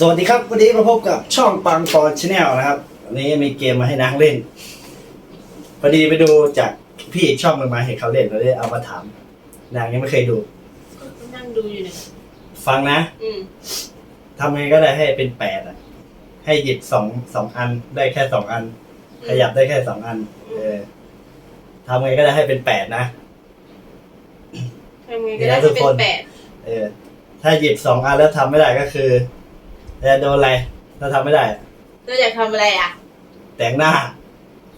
สวัสดีครับ วันนี้มาพบกับช่องปังปอนชาแนลนะครับวันนี้มีเกมมาให้นางเล่น พอดีไปดูจากพี่อีกช่องหนึ่งมาเห็นเขาเล่นเราเลยเอามาถามนางยังไม่เคยดู นั่งดูอยู่เนี่ยฟังนะอืมทำไงก็ได้ให้เป็นแปดอะ ให้หยิบสองสองอันได้แค่สองอัน ขยับได้แค่สองอัน เออทำไงก็ได้ให้เป็นแปดนะ ทำไงก็ได้ให้เป็นแปดเออ ถ้าหยิบสองอันแล้วทำไม่ได้ก็คือ จะโดนอะไรถ้าทำไม่ได้ เราอยากทำอะไรอะ แต่งหน้า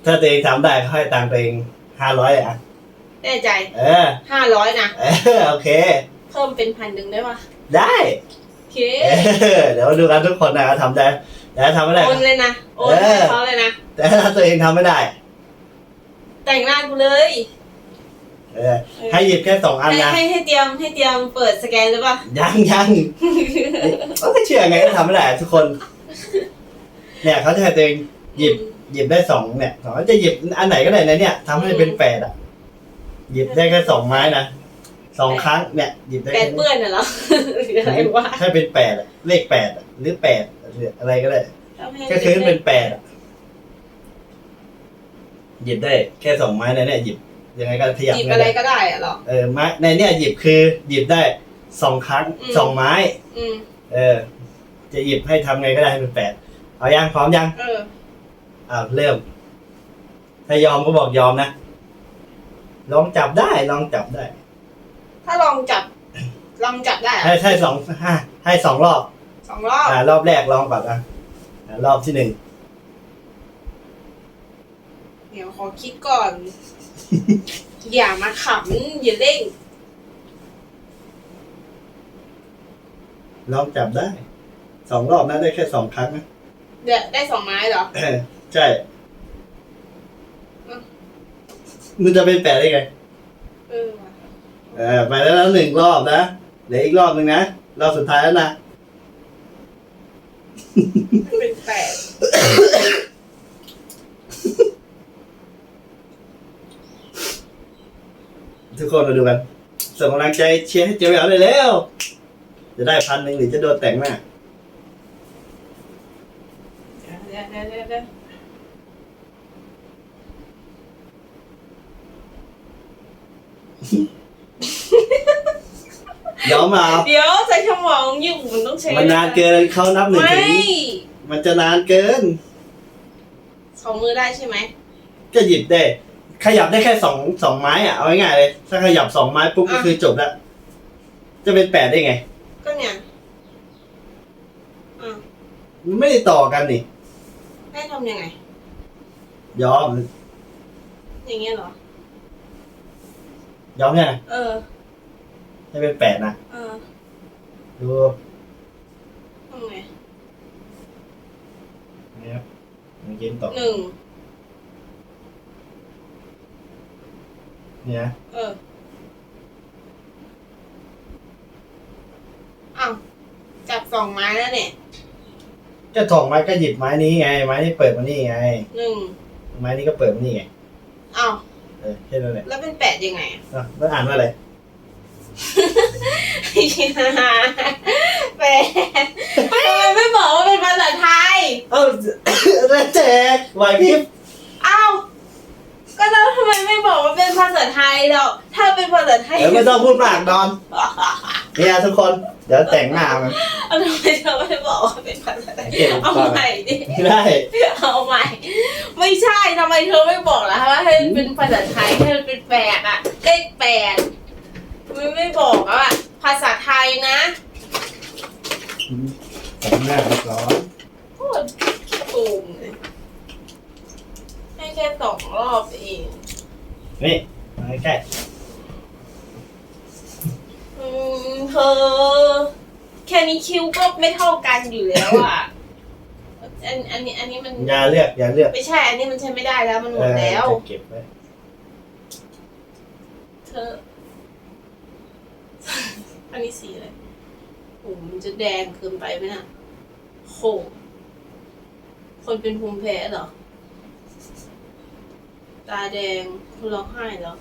ถ้าตัวเองทำได้ก็ให้ตังค์ตัวเองห้าร้อยอะ แน่ใจเออ ห้าร้อยนะ เออโอเค เพิ่มเป็นพันหนึ่งได้ปะได้ โอเคเออเดี๋ยวดูกันทุกคนนะทำได้แต่ถ้าทำไม่ได้ โอนเลยนะ โอนเออให้เขาเลยนะ แต่ถ้าตัวเองทำไม่ได้ แต่งหน้ากูเลย เออ ให้หยิบแค่สองอันให้นะให้ให้เตรียมให้เตรียมเปิดสแกนหรือเปล่า ยังยังก็ไม่เชื่อไงก็ทำไม่ได้ทุกคน เนี่ยเขาจะให้ตัวเองหยิบหยิบได้สองเนี่ยสองจะหยิบอันไหนก็ได้นะเนี่ยทำให้เป็นแปดอะ หยิบได้แค่สองไม้นะสองครั้งเนี่ยหยิบได้แปค่ดเปื้อนน่ะเหรอหรืออะไรวะให้เป็นแปดอะเลขแปดอะหรือแปดหรืออะไรก็ได้ทำให้ก็คือเป็นแปดอะหยิบได้แค่สองไม้ในเนี่ยหยิบยังไงก็ขยับหยิบไม่อะไรได้ก็ได้อะเหรอเออไม้ในเนี่ยหยิบคือ หยิบได้สองครั้งอืมสองไม้อืมเออ จะหยิบให้ทำไงก็ได้ให้เป็นแปดเอายังพร้อมยังเอออ้าวเริ่ม ถ้ายอมก็บอกยอมนะ ลองจับได้ ลองจับได้ ถ้าลองจับ ลองจับได้อะให้ให้สองให้ให้สองรอบสองรอบอ่ารอบแรกลองก่อนอะอ่ารอบที่หนึ่งเดี๋ยวขอคิดก่อน อย่ามาขำอย่าเร่งลองจับได้ สองรอบนะได้แค่สองครั้งนะเดี๋ยวได้สองไม้เหรอ เออใช่มันจะเป็นแปดได้ไงเออว่ะเออไปแล้วนะหนึ่งรอบนะเหลืออีกรอบหนึ่งนะรอบสุดท้ายแล้วนะเป็นแปดทุกคนมาดูกันส่งกำลังใจเชียร์ให้เจียวเหยาเลยแล้ว จะได้พันหนึ่งหรือจะโดนแต่งหน้า เดี๋ยว เดี๋ยวเดี๋ยวเดี๋ยวยอมมาเอาเดี๋ยวใช้สมองอยู่มันต้องใช้มันนานเกินเขานับหนึ่งไม่ถึงมันจะนานเกิน สองมือได้ใช่ไหมก็หยิบได้ ขยับได้แค่สองสองไม้อะเอาง่ายๆเลย ถ้าขยับสองไม้ปุ๊บก็คือจบแล้ว จะเป็นแปดได้ไง ก็เนี่ยอะ มันไม่ได้ต่อกันนี่ให้ทำยังไง ยอม อย่างเงี้ยเหรอ ยอมยังเออ ให้เป็นแปดนะ เออดูทำไงนะครับมันเกมต่อหนึ่ง เนี่ยนะเออ อ้าว จับสองไม้แล้วเนี่ย ก็ถองไม้ก็หยิบไม้นี้ไง ไม้นี้เปิดมานี่ไง หนึ่งไม้นี้ก็เปิดมานี่ไงอ้าวเออแค่นั้นแหละแล้วเป็นแปดยังไงอะอะแล้วอ่านว่าอะไรแปดทำไมไม่บอกว่าเป็นภาษาไทย เอ้า แล้วแจกไหวพริบอ้าว ก็แล้วทำไมไม่บอกว่าเป็นภาษาไทยเราถ้าเป็นภาษาไทย เดี๋ยวไม่ต้องพูดมากนอนเนี่ยทุกคน เดี๋ยวแต่งหน้ามันเอาทำไมเธอไม่บอกว่าเป็นภาษาไทยเก็บเอาก่อนใหม่ดิไม่ได้ เอาใหม่ ไม่ใช่ทำไมเธอไม่บอกล่ะว่าให้เป็นภาษาไทยให้มันเป็นแปดอะเลขแปดทำไมไม่บอกอะว่าภาษาไทยนะ แต่งหน้าไปก่อนโคตรตูมเลยให้แค่สองรอบเองนี่มาใกล้อืมเธ อ แค่นี้คิวก็ไม่เท่ากันอยู่แล้วอะอันอันนี้อันนี้มันๆอย่าเลือกอย่าเลือกไม่ใช่ อันนี้มันใช้ไม่ได้แล้วมันหมเอดอแล้วจะเก็บไว้เธอ อันนี้สีอะไรโอ้มันจะแดงเกินไปไหมน่ะโหคนเป็นภูมิแพ้เหรอ ตาแดงคนร้องไห้เหรอ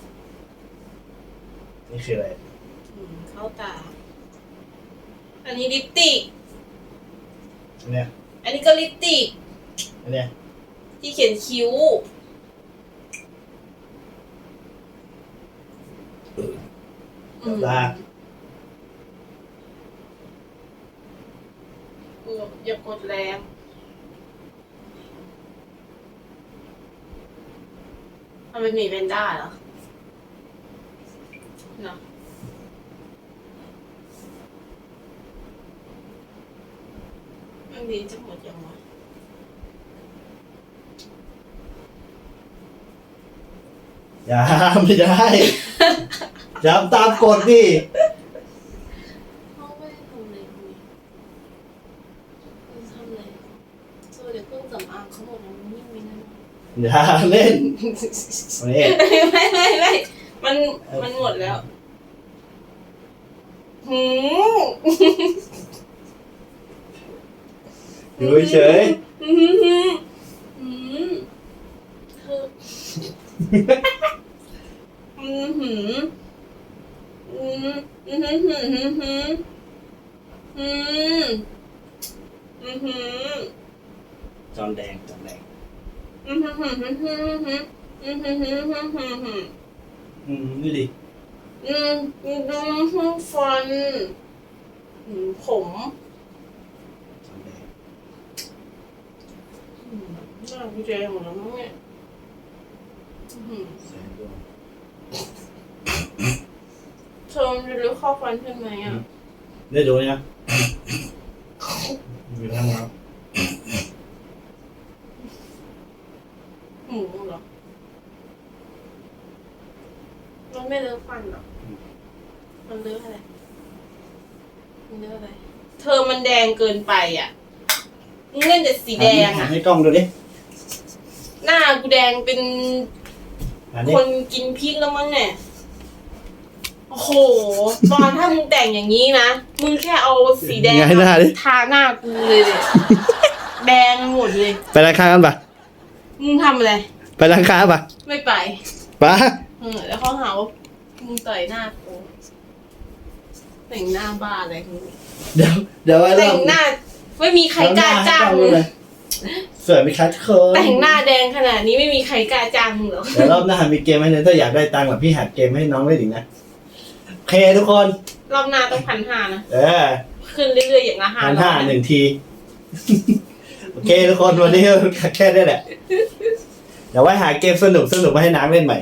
นี่คืออะไร อืมเข้าตา อันนี้ลิปติก อันเนี้ยอันนี้ก็ลิปสติก อันเนี้ยที่เขียนคิ้ว อืมตาอย่ากดแรงมันเป็นหมีแพนด้าเหรอเนาะ อันนี้จะหมดยังวะอย่าไม่ได้จำตามกฎดิเขาไม่ได้ทำอะไรคุณนี่คุณทำอะไรโซเดี๋ยวเครื่องสำอางเขาบอกว่ามันยิ่งไม่นั่นอย่าเล่นวันนี้ไม่ไม่ไม่มันมันหมดแล้วหืม อยู่เฉยหืมหืมหืมเธออืมหืมอืมอืมหืมหืมหืมหืมอืมอืมหืมจอนแดงจอนแดงอืมหืมหืมหืมหืมหืมอืมหืมหืมหืมหืมหืมอืมนี่ดิอืมอืมหืมฟันอืมผม จอนแดง อืม หน้ากูแดงหมดแล้วมั้งเนี่ยอืมแสงดวงเธอมันจะรู้ข้อฟันขึ้นไหมอะ ได้ดูยังอยู่ทางเราหมูเหรอ มันไม่เลอะฟันหรอมันเลอะอะไร มันเลอะอะไร เธอมันแดงเกินไปอะมึงเล่นแต่สีแดงหัอะนให้กล้องดูดิ หน้ากูแดงเป็นอันนี้คนกินพริกแล้วมั้งเนี่ยโอ้โหตอนถ้ามึงแต่งอย่างนี้นะมึงแค่เอาสีแดงไงหน้าดิ ทาหน้ากูเลยเลยแดงหมดเลย ไปร้านค้ากันปะมึงทำอะไร ไปร้านค้าปะไม่ไปปะเออแล้วเขาหาว่ามึงต่อยหน้ากูแต่งหน้าบ้าอะไรมึงเดี๋ยวเดี๋ยวไว้แต่รองบหน้า ไม่มีใครกล้าจ้างเอมึงหน้ให้กล้อดูหน่อย สวยไหมครับทุกคนแต่งหน้าแดงขนาดนี้ไม่มีใครกล้าจ้างมึงหรอก เดี๋ยวรอบหน้ามีเกมให้เนี่ยถ้าอยากได้ตังค์แบบพี่หัดเกมให้น้องเล่นอีกนะโอเคทุกคน รอบหน้าต้องพันห้านะ เออขึ้นเรื่อยๆอย่างละห้าพันห้าร้อยหนึ่งที โอเคทุกคนวันนี้แค่นี้แหละ เดี๋ยวไว้หาเกมสนุกสนุกมาให้น้ำเล่นใหม่